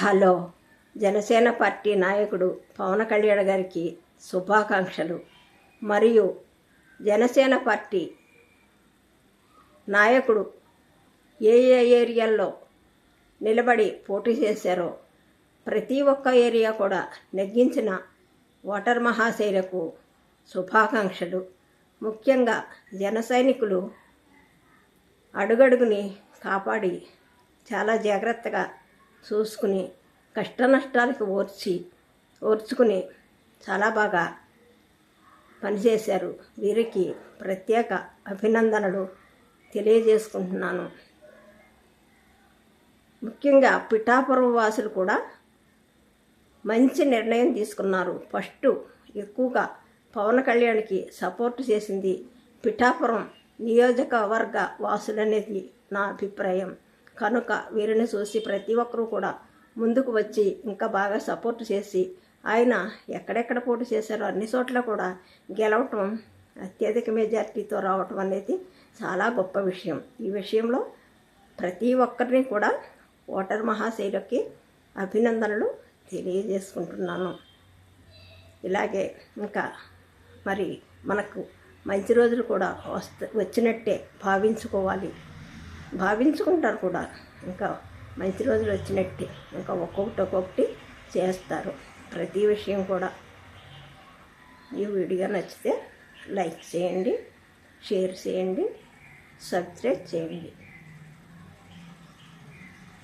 Hello. Janasena party నాయకుడు పవన్ కళ్యాణ్ గారికి శుభాకాంక్షలు. మరియు జనసేన పార్టీ నాయకుడు ఏ ఏ ఏరియాల్లో నిలబడి పోటీ చేశారో ప్రతి ఒక్క ఏరియా కూడా నెగ్గించిన ఓటర్ మహాశైలకు శుభాకాంక్షలు. ముఖ్యంగా జన సైనికులు అడుగడుగుని కాపాడి చాలా జాగ్రత్తగా చూసుకుని కష్ట నష్టాలకు ఓర్చి ఓర్చుకుని చాలా బాగా పనిచేశారు. వీరికి ప్రత్యేక అభినందనలు తెలియజేసుకుంటున్నాను. ముఖ్యంగా పిఠాపురం వాసులు కూడా మంచి నిర్ణయం తీసుకున్నారు. ఫస్ట్ ఎక్కువగా పవన్ కళ్యాణ్కి సపోర్ట్ చేసింది పిఠాపురం నియోజకవర్గ వాసులనేది నా అభిప్రాయం. కనుక వీరిని చూసి ప్రతి ఒక్కరూ కూడా ముందుకు వచ్చి ఇంకా బాగా సపోర్ట్ చేసి ఆయన ఎక్కడెక్కడ పోటీ చేశారో అన్ని చోట్ల కూడా గెలవటం అత్యధిక మెజార్టీతో రావటం అనేది చాలా గొప్ప విషయం. ఈ విషయంలో ప్రతి ఒక్కరిని కూడా ఓటర్ మహాశైలకి అభినందనలు తెలియజేసుకుంటున్నాను. ఇలాగే ఇంకా మరి మనకు మంచి రోజులు కూడా వస్త వచ్చినట్టే భావించుకోవాలి. భావించుకుంటారు కూడా. ఇంకా మంచి రోజులు వచ్చినట్టే. ఇంకా ఒక్కొక్కటి ఒక్కొక్కటి చేస్తారు. ప్రతి విషయం కూడా. ఈ వీడియో నచ్చితే లైక్ చేయండి షేర్ చేయండి సబ్స్క్రైబ్ చేయండి.